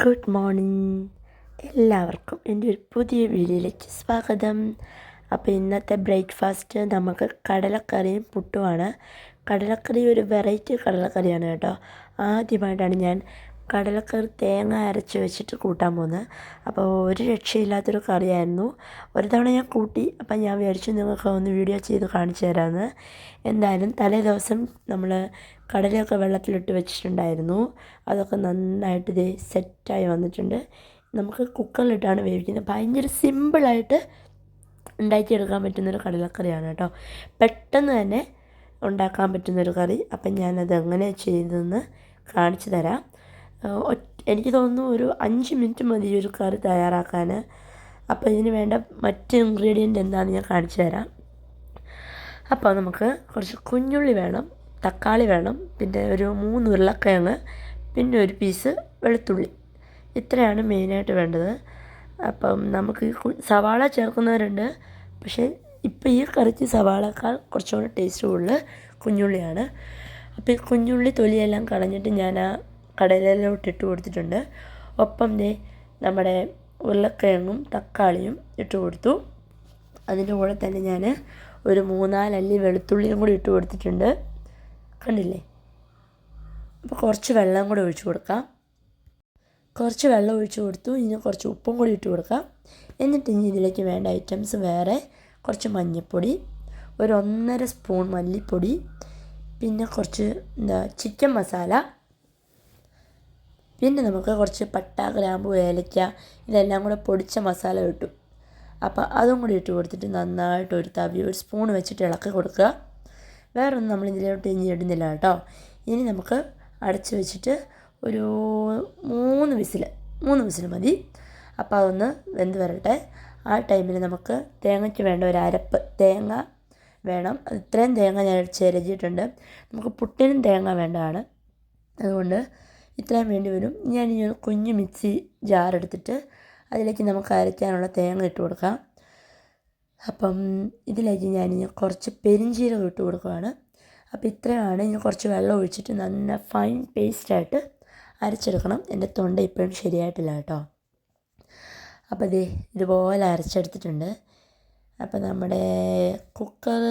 Good morning എല്ലാവർക്കും എന്റെ ഒരു പുതിയ വീഡിയോയിലേക്ക് സ്വാഗതം. അപ്പോൾ ഇന്നത്തെ ബ്രേക്ക്ഫാസ്റ്റ് നമുക്ക് കടലക്കറിയും പുട്ടുമാണ്. കടലക്കറി ഒരു വെറൈറ്റി കടലക്കറിയാണ് കേട്ടോ. ആദ്യമായിട്ടാണ് ഞാൻ കടലക്കറി തേങ്ങ അരച്ച് വെച്ചിട്ട് കൂട്ടാൻ പോകുന്നത് അപ്പോൾ ഒരു രക്ഷയില്ലാത്തൊരു കറിയായിരുന്നു. ഒരു തവണ ഞാൻ കൂട്ടി അപ്പം ഞാൻ വിചാരിച്ചു നിങ്ങൾക്ക് ഒന്ന് വീഡിയോ ചെയ്ത് കാണിച്ചു തരാമെന്ന് എന്തായാലും തലേ ദിവസം നമ്മൾ കടലയൊക്കെ വെള്ളത്തിലിട്ട് വെച്ചിട്ടുണ്ടായിരുന്നു. അതൊക്കെ നന്നായിട്ട് ഇതേ സെറ്റായി വന്നിട്ടുണ്ട്. നമുക്ക് കുക്കറിലിട്ടാണ് വേവിക്കുന്നത്. ഭയങ്കര സിമ്പിളായിട്ട് ഉണ്ടാക്കിയെടുക്കാൻ പറ്റുന്നൊരു കടലക്കറിയാണ് കേട്ടോ. പെട്ടെന്ന് തന്നെ ഉണ്ടാക്കാൻ പറ്റുന്നൊരു കറി. അപ്പം ഞാനത് എങ്ങനെ ചെയ്തതെന്ന് കാണിച്ചു തരാം. എനിക്ക് തോന്നുന്നു ഒരു അഞ്ച് മിനിറ്റ് മതി ഒരു കറി തയ്യാറാക്കാൻ അപ്പോൾ ഇതിന് വേണ്ട മറ്റ് ഇൻഗ്രീഡിയന്റ് എന്താണെന്ന് ഞാൻ കാണിച്ചു തരാം. അപ്പോൾ നമുക്ക് കുറച്ച് കുഞ്ഞുള്ളി വേണം തക്കാളി വേണം പിന്നെ ഒരു മൂന്ന് ഉരുളക്കിഴങ്ങ് പിന്നെ ഒരു പീസ് വെളുത്തുള്ളി. ഇത്രയാണ് മെയിനായിട്ട് വേണ്ടത്. അപ്പം നമുക്ക് സവാള ചേർക്കുന്നവരുണ്ട്. പക്ഷേ ഇപ്പോൾ ഈ കറിക്ക് സവാളക്കാൾ കുറച്ചുകൂടി ടേസ്റ്റ് കൂടുതൽ കുഞ്ഞുള്ളിയാണ്. അപ്പോൾ ഈ കുഞ്ഞുള്ളി തൊലിയെല്ലാം കളഞ്ഞിട്ട് ഞാൻ ആ കടലയിലോട്ട് ഇട്ട് കൊടുത്തിട്ടുണ്ട്. ഒപ്പം ദേ നമ്മുടെ ഉരുളക്കിഴങ്ങും തക്കാളിയും ഇട്ട് കൊടുത്തു. അതിന്റെ കൂടെ തന്നെ ഞാൻ ഒരു മൂന്നാലല്ലി വെളുത്തുള്ളിയും കൂടി ഇട്ട് കൊടുത്തിട്ടുണ്ട്. കണ്ടില്ലേ? അപ്പോൾ കുറച്ച് വെള്ളം കൂടി ഒഴിച്ചു കൊടുക്കാം. കുറച്ച് വെള്ളം ഒഴിച്ചു കൊടുത്തു. ഇനി കുറച്ച് ഉപ്പും കൂടി ഇട്ട് കൊടുക്കാം. എന്നിട്ട് ഇനി ഇതിലേക്ക് വേണ്ട ഐറ്റംസ് വേറെ. കുറച്ച് മഞ്ഞൾപ്പൊടി ഒരു ഒന്നര സ്പൂൺ മല്ലിപ്പൊടി പിന്നെ കുറച്ച് എന്താ ചിക്കൻ മസാല പിന്നെ നമുക്ക് കുറച്ച് പട്ട ഗ്രാമ്പു ഏലക്ക ഇതെല്ലാം കൂടെ പൊടിച്ച മസാല കിട്ടും അപ്പോൾ അതും കൂടി ഇട്ട് കൊടുത്തിട്ട് നന്നായിട്ട് ഒരു തവി ഒരു സ്പൂൺ വെച്ചിട്ട് ഇളക്കി കൊടുക്കുക. വേറെ ഒന്നും നമ്മൾ ഇതിലോട്ട് ഇനി ഇടുന്നില്ല കേട്ടോ. ഇനി നമുക്ക് അടച്ച് വെച്ചിട്ട് ഒരു മൂന്ന് വിസിൽ മൂന്ന് വിസിൽ മതി. അപ്പോൾ അതൊന്ന് വെന്ത് വരട്ടെ. ആ ടൈമിൽ നമുക്ക് തേങ്ങയ്ക്ക് വേണ്ട ഒരു അരപ്പ് തേങ്ങ വേണം. ഇത്രയും തേങ്ങ ഞാൻ ചെരഞ്ഞിട്ടുണ്ട് നമുക്ക് പുട്ടിനും തേങ്ങ വേണ്ടതാണ്. അതുകൊണ്ട് ഇത്രയും വേണ്ടി വരും. ഞാൻ ഈ ഒരു കുഞ്ഞ് മിക്സി ജാർ എടുത്തിട്ട് അതിലേക്ക് നമുക്ക് അരയ്ക്കാനുള്ള തേങ്ങ ഇട്ട് കൊടുക്കാം. അപ്പം ഇതിലേക്ക് ഞാൻ ഇനി കുറച്ച് പെരിഞ്ചീരകം ഇട്ട് കൊടുക്കുകയാണ്. അപ്പോൾ ഇത്രയാണ് ഇനി കുറച്ച് വെള്ളം ഒഴിച്ചിട്ട് നല്ല ഫൈൻ പേസ്റ്റായിട്ട് അരച്ചെടുക്കണം. എന്റെ തൊണ്ട ഇപ്പോഴും ശരിയായിട്ടില്ല കേട്ടോ. അപ്പോൾ ഇത് ഇതുപോലെ അരച്ചെടുത്തിട്ടുണ്ട്. അപ്പോൾ നമ്മുടെ കുക്കർ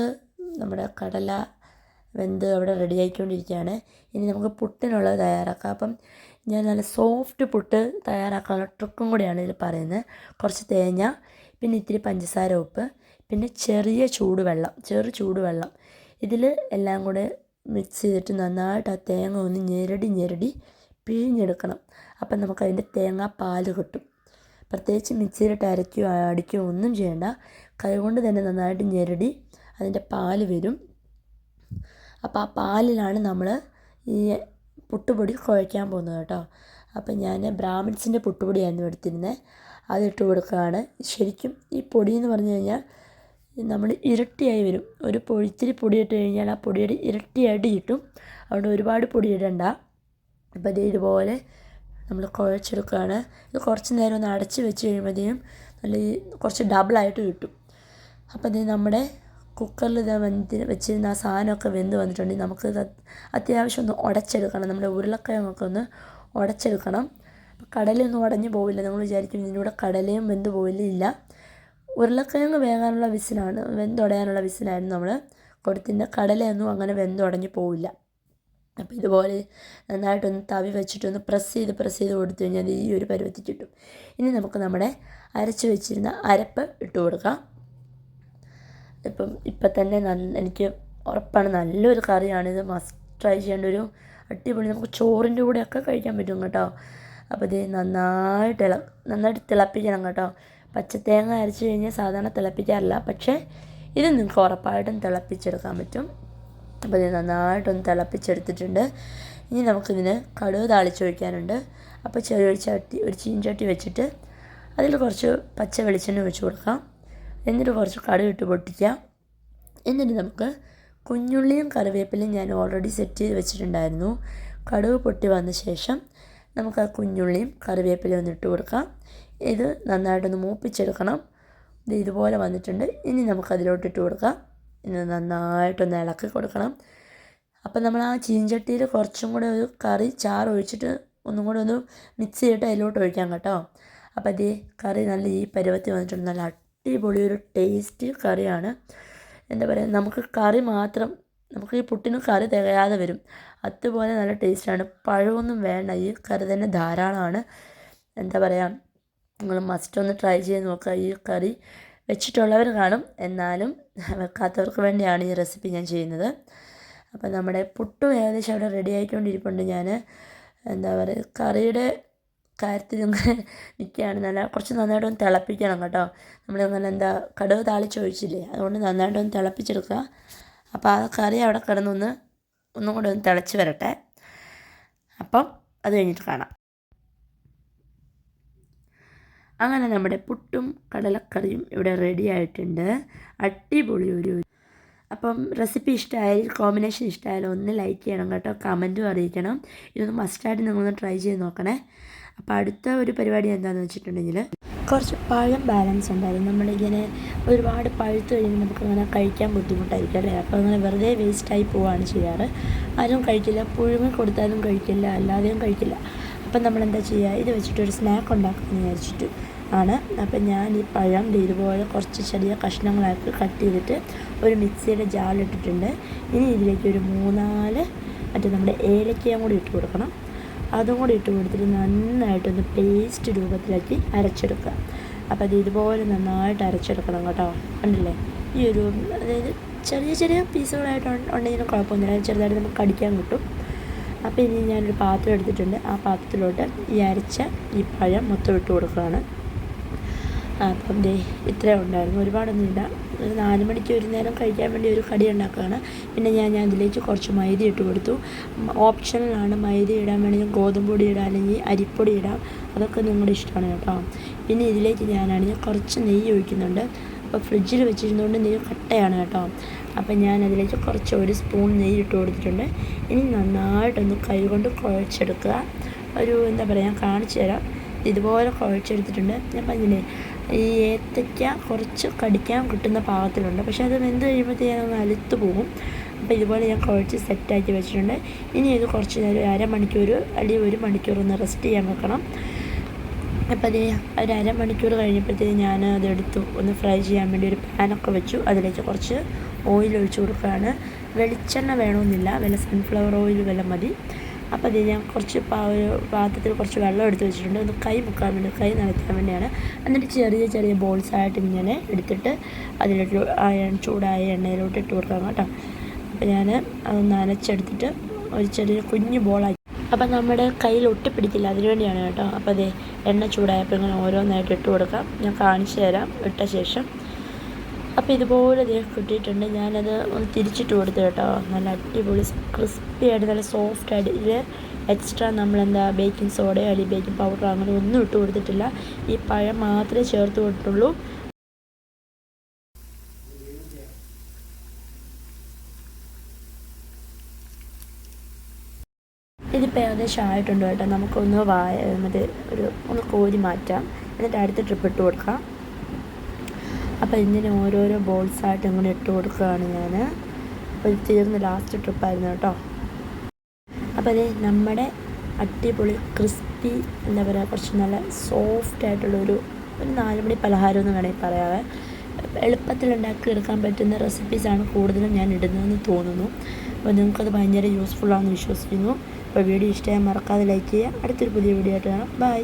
നമ്മുടെ കടല വെന്ത് അവിടെ റെഡി ആയിക്കൊണ്ടിരിക്കുകയാണ്. ഇനി നമുക്ക് പുട്ടിനുള്ളത് തയ്യാറാക്കാം. അപ്പം ഞാൻ നല്ല സോഫ്റ്റ് പുട്ട് തയ്യാറാക്കാനുള്ള ട്രിക്കും കൂടിയാണ് ഇതിൽ പറയുന്നത്. കുറച്ച് തേങ്ങ പിന്നെ ഇത്തിരി പഞ്ചസാര ഉപ്പ് പിന്നെ ചെറിയ ചൂടുവെള്ളം ചെറു ചൂടുവെള്ളം. ഇതിൽ എല്ലാം കൂടെ മിക്സ് ചെയ്തിട്ട് നന്നായിട്ട് ആ തേങ്ങ ഒന്ന് ഞെരടി ഞെരടി പിഴിഞ്ഞെടുക്കണം. അപ്പം നമുക്ക് അതിന്റെ തേങ്ങാ പാൽ കിട്ടും. പ്രത്യേകിച്ച് മിക്സിയിലിട്ട് അരയ്ക്കുകയോ അടിക്കുകയോ ഒന്നും ചെയ്യേണ്ട. കൈകൊണ്ട് തന്നെ നന്നായിട്ട് ഞെരടി അതിന്റെ പാൽ വരും. അപ്പോൾ ആ പാലിലാണ് നമ്മൾ ഈ പുട്ടുപൊടി കുഴയ്ക്കാൻ പോകുന്നത് കേട്ടോ. അപ്പം ഞാൻ ബ്രാഹ്മിൻസിന്റെ പുട്ടുപൊടിയായിരുന്നു എടുത്തിരുന്നത് അതിട്ട് കൊടുക്കുകയാണ് ശരിക്കും ഈ പൊടി എന്ന് പറഞ്ഞു കഴിഞ്ഞാൽ നമ്മൾ ഇരട്ടിയായി വരും. ഒരു പൊടി ഇത്തിരി പൊടി ഇട്ട് കഴിഞ്ഞാൽ ആ പൊടിയുടെ ഇരട്ടിയായിട്ട് കിട്ടും. അതുകൊണ്ട് ഒരുപാട് പൊടി ഇടണ്ട അപ്പോൾ ഇത് ഇതുപോലെ നമ്മൾ കുഴച്ചെടുക്കുകയാണ് ഇത് കുറച്ച് നേരം ഒന്ന് അടച്ച് വെച്ച് കഴിയുമ്പോഴത്തേക്കും നല്ല കുറച്ച് ഡബിളായിട്ട് കിട്ടും. അപ്പോൾ ഇത് നമ്മുടെ കുക്കറിൽ ഇത് വെന്ത് വെച്ചിരുന്ന ആ സാധനമൊക്കെ വെന്ത് വന്നിട്ടുണ്ടെങ്കിൽ നമുക്ക് അത്യാവശ്യം ഒന്ന് ഉടച്ചെടുക്കണം. നമ്മുടെ ഉരുളക്കിഴങ്ങൊക്കെ ഒന്ന് ഉടച്ചെടുക്കണം. കടലയൊന്നും ഉടഞ്ഞു പോവില്ല. നമ്മൾ വിചാരിക്കും ഇതിന്റെ കടലയും വെന്ത് പോവില്ല. ഉരുളക്കിഴങ്ങ് വേകാനുള്ള വിസിലാണ് വെന്തുടയാനുള്ള വിസിലായിരുന്നു നമ്മൾ കൊടുത്തിന്റെ കടലയൊന്നും അങ്ങനെ വെന്തുടഞ്ഞു പോവില്ല. അപ്പോൾ ഇതുപോലെ നന്നായിട്ടൊന്ന് തവി വെച്ചിട്ടൊന്ന് പ്രസ് ചെയ്ത് പ്രസ് ചെയ്ത് കൊടുത്തു കഴിഞ്ഞാൽ ഈ ഒരു പരുവത്തിൽ കിട്ടും. ഇനി നമുക്ക് നമ്മുടെ അരച്ച് വെച്ചിരുന്ന അരപ്പ് ഇട്ട് കൊടുക്കാം. ഇപ്പം ഇപ്പം തന്നെ നല്ല എനിക്ക് ഉറപ്പാണ് നല്ലൊരു കറിയാണിത്. മസ്റ്റ് ട്രൈ ചെയ്യേണ്ട ഒരു അടിപൊളി നമുക്ക് ചോറിന്റെ കൂടെയൊക്കെ കഴിക്കാൻ പറ്റും കേട്ടോ. അപ്പോൾ ഇത് നന്നായിട്ട് ഇള നന്നായിട്ട് തിളപ്പിക്കണം കേട്ടോ. പച്ചത്തേങ്ങ അരച്ച് കഴിഞ്ഞാൽ സാധാരണ തിളപ്പിക്കാറില്ല. പക്ഷേ ഇത് നിങ്ങൾക്ക് ഉറപ്പായിട്ടും തിളപ്പിച്ചെടുക്കാൻ പറ്റും. അപ്പോൾ ഇത് നന്നായിട്ടൊന്ന് തിളപ്പിച്ചെടുത്തിട്ടുണ്ട്. ഇനി നമുക്കിതിന് കടുക് താളിച്ചൊഴിക്കാനുണ്ട്. അപ്പോൾ ചെറിയൊരു ചട്ടി ഒരു ചീൻചട്ടി വെച്ചിട്ട് അതിൽ കുറച്ച് പച്ച വെളിച്ചെണ്ണ ഒഴിച്ച് കൊടുക്കാം. എന്നിട്ട് കുറച്ച് കടുക് ഇട്ട് പൊട്ടിക്കാം എന്നിട്ട് നമുക്ക് കുഞ്ഞുള്ളിയും കറിവേപ്പിലയും ഞാൻ ഓൾറെഡി സെറ്റ് ചെയ്ത് വെച്ചിട്ടുണ്ടായിരുന്നു. കടുക് പൊട്ടി വന്ന ശേഷം നമുക്ക് ആ കുഞ്ഞുള്ളിയും കറിവേപ്പിലയും ഒന്ന് ഇട്ട് കൊടുക്കാം. ഇത് നന്നായിട്ടൊന്ന് മൂപ്പിച്ചെടുക്കണം. ഇത് ഇതുപോലെ വന്നിട്ടുണ്ട്. ഇനി നമുക്ക് അതിലോട്ട് ഇട്ട് കൊടുക്കാം. ഇനി നന്നായിട്ടൊന്ന് ഇളക്കി കൊടുക്കണം. അപ്പം നമ്മൾ ആ ചീഞ്ചട്ടിയിൽ കുറച്ചും കൂടെ ഒരു കറി ചാറ് ഒഴിച്ചിട്ട് ഒന്നും കൂടെ ഒന്ന് മിക്സ് ചെയ്തിട്ട് അതിലോട്ട് ഒഴിക്കാം കേട്ടോ. അപ്പോൾ അതേ കറി നല്ല ഈ പരുവത്തിൽ വന്നിട്ടുണ്ട്. നല്ല അടിപൊളി ഒരു ടേസ്റ്റ് കറിയാണ്. എന്താ പറയുക നമുക്ക് കറി മാത്രം നമുക്ക് ഈ പുട്ടിന് കറി തികയാതെ വരും. അതുപോലെ നല്ല ടേസ്റ്റാണ് പഴമൊന്നും വേണ്ട ഈ കറി തന്നെ ധാരാളമാണ്. എന്താ പറയുക നിങ്ങൾ മസ്റ്റ് ഒന്ന് ട്രൈ ചെയ്ത് നോക്കുക. ഈ കറി വെച്ചിട്ടുള്ളവർ കാണും. എന്നാലും വെക്കാത്തവർക്ക് വേണ്ടിയാണ് ഈ റെസിപ്പി ഞാൻ ചെയ്യുന്നത്. അപ്പോൾ നമ്മുടെ പുട്ടും ഏകദേശം അവിടെ റെഡി ആയിക്കൊണ്ടിരിപ്പുണ്ട്. ഞാൻ എന്താ പറയുക കറിയുടെ കാര്യത്തിൽ ഇങ്ങനെ നിൽക്കുകയാണ് നല്ല കുറച്ച് നന്നായിട്ടൊന്ന് തിളപ്പിക്കണം കേട്ടോ. നമ്മളിങ്ങനെ എന്താ കടുക് താളിച്ചൊഴിച്ചില്ലേ അതുകൊണ്ട് നന്നായിട്ടൊന്ന് തിളപ്പിച്ചെടുക്കുക. അപ്പോൾ ആ കറി അവിടെ കിടന്നൊന്ന് ഒന്നും കൂടെ ഒന്ന് തിളച്ച് വരട്ടെ. അപ്പം അത് കഴിഞ്ഞിട്ട് കാണാം. അങ്ങനെ നമ്മുടെ പുട്ടും കടലക്കറിയും ഇവിടെ റെഡി ആയിട്ടുണ്ട്. അടിപൊളി ഒരു അപ്പം റെസിപ്പി ഇഷ്ടമായാലും കോമ്പിനേഷൻ ഇഷ്ടമായാലും ഒന്ന് ലൈക്ക് ചെയ്യണം കേട്ടോ. കമന്റും അറിയിക്കണം. ഇതൊന്ന് മസ്റ്റായിട്ട് നിങ്ങളൊന്ന് ട്രൈ ചെയ്ത് നോക്കണേ. അപ്പോൾ അടുത്ത ഒരു പരിപാടി എന്താണെന്ന് വെച്ചിട്ടുണ്ടെങ്കിൽ കുറച്ച് പഴം ബാലൻസ് ഉണ്ടായിരുന്നു. നമ്മളിങ്ങനെ ഒരുപാട് പഴുത്ത് കഴിയുമ്പോൾ നമുക്കങ്ങനെ കഴിക്കാൻ ബുദ്ധിമുട്ടായിരിക്കും അല്ലേ? അപ്പോൾ അങ്ങനെ വെറുതെ വേസ്റ്റായി പോവുകയാണ് ചെയ്യാറ്. ആരും കഴിക്കില്ല. പുഴുങ്ങി കൊടുത്താലും കഴിക്കില്ല. അല്ലാതെയും കഴിക്കില്ല. അപ്പം നമ്മളെന്താ ചെയ്യുക ഇത് വെച്ചിട്ട് ഒരു സ്നാക്ക് ഉണ്ടാക്കാമെന്ന് വിചാരിച്ചിട്ട് ആണ്. അപ്പം ഞാൻ ഈ പഴം ഇതുപോലെ കുറച്ച് ചെറിയ കഷ്ണങ്ങളാക്കി കട്ട് ചെയ്തിട്ട് ഒരു മിക്സിയുടെ ജാറിലിട്ടിട്ടുണ്ട്. ഇനി ഇതിലേക്ക് ഒരു മൂന്നാൽ മറ്റേ നമ്മുടെ ഏലക്കയും കൂടി ഇട്ട് കൊടുക്കണം. അതും കൂടി ഇട്ട് കൊടുത്തിട്ട് നന്നായിട്ടൊന്ന് പേസ്റ്റ് രൂപത്തിലാക്കി അരച്ചെടുക്കുക. അപ്പോൾ അത് ഇതുപോലെ നന്നായിട്ട് അരച്ചെടുക്കണം കേട്ടോ. ഉണ്ടല്ലേ ഈ ഒരു അതായത് ചെറിയ ചെറിയ പീസുകളായിട്ട് ഉണ്ടെങ്കിലും കുഴപ്പമൊന്നുമില്ല. ചെറുതായിട്ട് നമുക്ക് കടിക്കാൻ കിട്ടും. അപ്പോൾ ഇനി ഞാനൊരു പാത്രം എടുത്തിട്ടുണ്ട്. ആ പാത്രത്തിലോട്ട് ഈ അരച്ച ഈ പഴം മൊത്തം ഇട്ട് കൊടുക്കുകയാണ്. അപ്പം ദേ ഇത്രയും ഉണ്ടായിരുന്നു. ഒരുപാടൊന്നും ഇല്ല ഒരു നാല് മണിക്ക് ഒരു നേരം കഴിക്കാൻ വേണ്ടി ഒരു കടി ഉണ്ടാക്കുകയാണ്. പിന്നെ ഞാൻ ഞാൻ അതിലേക്ക് കുറച്ച് മൈദ ഇട്ട് കൊടുത്തു. ഓപ്ഷണലാണ് മൈദ ഇടാൻ വേണമെങ്കിൽ ഗോതമ്പ് പൊടി ഇടാം അല്ലെങ്കിൽ അരിപ്പൊടി ഇടാം. അതൊക്കെ നിങ്ങളുടെ ഇഷ്ടമാണ് കേട്ടോ. പിന്നെ ഇതിലേക്ക് ഞാനാണെങ്കിൽ കുറച്ച് നെയ്യ് ഒഴിക്കുന്നുണ്ട്. അപ്പോൾ ഫ്രിഡ്ജിൽ വെച്ചിരുന്നുകൊണ്ട് നെയ്യ് കട്ടയാണ് കേട്ടോ. അപ്പം ഞാൻ അതിലേക്ക് കുറച്ച് ഒരു സ്പൂൺ നെയ്യ് ഇട്ട് കൊടുത്തിട്ടുണ്ട്. ഇനി നന്നായിട്ടൊന്ന് കൈ കൊണ്ട് കുഴച്ചെടുക്കുക. ഒരു എന്താ പറയുക ഞാൻ കാണിച്ചു തരാം. ഇതുപോലെ കുഴച്ചെടുത്തിട്ടുണ്ട്. ഞാൻ പറഞ്ഞില്ലേ ഈ ഏത്തയ്ക്ക കുറച്ച് കടിക്കാൻ കിട്ടുന്ന പാകത്തിലുണ്ട്. പക്ഷേ അത് വെന്ത് കഴിയുമ്പോഴത്തേക്കും അലുത്ത് പോകും. അപ്പോൾ ഇതുപോലെ ഞാൻ കുഴച്ച് സെറ്റാക്കി വെച്ചിട്ടുണ്ട്. ഇനി ഇത് കുറച്ച് നേരം അരമണിക്കൂർ അല്ലെങ്കിൽ ഒരു മണിക്കൂർ ഒന്ന് റെസ്റ്റ് ചെയ്യാൻ വെക്കണം. അപ്പോൾ അത് ഒരു അരമണിക്കൂർ കഴിഞ്ഞപ്പോഴത്തേക്ക് ഞാൻ അതെടുത്തു. ഒന്ന് ഫ്രൈ ചെയ്യാൻ വേണ്ടി ഒരു പാനൊക്കെ വെച്ചു. അതിലേക്ക് കുറച്ച് ഓയിൽ ഒഴിച്ചു കൊടുക്കുകയാണ്. വെളിച്ചെണ്ണ വേണമെന്നില്ല. വല്ല സൺഫ്ലവർ ഓയിൽ വല്ല മതി. അപ്പോൾ അത് ഞാൻ കുറച്ച് ഒരു പാത്രത്തിൽ കുറച്ച് വെള്ളം എടുത്ത് വെച്ചിട്ടുണ്ട്. ഒന്ന് കൈ മുക്കാൻ വേണ്ടി കൈ നനയ്ക്കാൻ വേണ്ടിയാണ്. എന്നിട്ട് ചെറിയ ചെറിയ ബോൾസ് ആയിട്ട് ഇങ്ങനെ എടുത്തിട്ട് അതിലോട്ട് ചൂടായ എണ്ണയിലോട്ട് ഇട്ട് കൊടുക്കാം കേട്ടോ. അപ്പോൾ ഞാൻ അത് നനച്ചെടുത്തിട്ട് ഒരു ചെറിയ കുഞ്ഞു ബോളാക്കി അപ്പം നമ്മുടെ കയ്യിൽ ഒട്ടിപ്പിടിക്കില്ല. അതിനുവേണ്ടിയാണ് കേട്ടോ. അപ്പോൾ അതെ എണ്ണ ചൂടായപ്പോൾ ഇങ്ങനെ ഓരോന്നായിട്ട് ഇട്ട് കൊടുക്കാം. ഞാൻ കാണിച്ചു തരാം. ഇട്ട ശേഷം അപ്പോൾ ഇതുപോലെ ദേ കിട്ടിയിട്ടുണ്ട് ഞാനത് ഒന്ന് തിരിച്ചിട്ട് കൊടുത്തു കേട്ടോ. നല്ല അടിപൊളി ക്രിസ്പി ആയിട്ട് നല്ല സോഫ്റ്റ് ആയിട്ട് ഇതിൽ എക്സ്ട്രാ നമ്മളെന്താ ബേക്കിംഗ് സോഡയോ അല്ലെങ്കിൽ ബേക്കിംഗ് പൗഡറോ അങ്ങനെ ഒന്നും ഇട്ട് കൊടുത്തിട്ടില്ല. ഈ പഴം മാത്രമേ ചേർത്ത് കൊടുത്തുള്ളൂ ഇതിപ്പോൾ ഏകദേശം ആയിട്ടുണ്ട് കേട്ടോ. നമുക്കൊന്ന് വായ മറ്റേ ഒരു ഒന്ന് കോരി മാറ്റാം. എന്നിട്ട് അടുത്ത ട്രിപ്പ് ഇട്ട് കൊടുക്കാം. അപ്പോൾ ഇങ്ങനെ ഓരോരോ ബോൾസ് ആയിട്ട് ഇങ്ങനെ ഇട്ട് കൊടുക്കുകയാണ് ഞാൻ അപ്പോൾ ഇത് തീർന്ന് ലാസ്റ്റ് ട്രിപ്പായിരുന്നു കേട്ടോ. അപ്പോൾ അത് നമ്മുടെ അടിപൊളി ക്രിസ്പി എന്താ പറയുക കുറച്ച് നല്ല സോഫ്റ്റ് ആയിട്ടുള്ളൊരു ഒരു നാലുമണി പലഹാരം എന്ന് വേണമെങ്കിൽ പറയാവേ. എളുപ്പത്തിൽ ഉണ്ടാക്കി എടുക്കാൻ പറ്റുന്ന റെസിപ്പീസാണ് കൂടുതലും ഞാൻ ഇടുന്നതെന്ന് തോന്നുന്നു. അപ്പോൾ നിങ്ങൾക്കത് ഭയങ്കര യൂസ്ഫുള്ളാണെന്ന് വിശ്വസിക്കുന്നു. അപ്പോൾ വീഡിയോ ഇഷ്ടമായി മറക്കാതെ ലൈക്ക് ചെയ്യുക. അടുത്തൊരു പുതിയ വീഡിയോ ആയിട്ട് കാണാം. ബൈ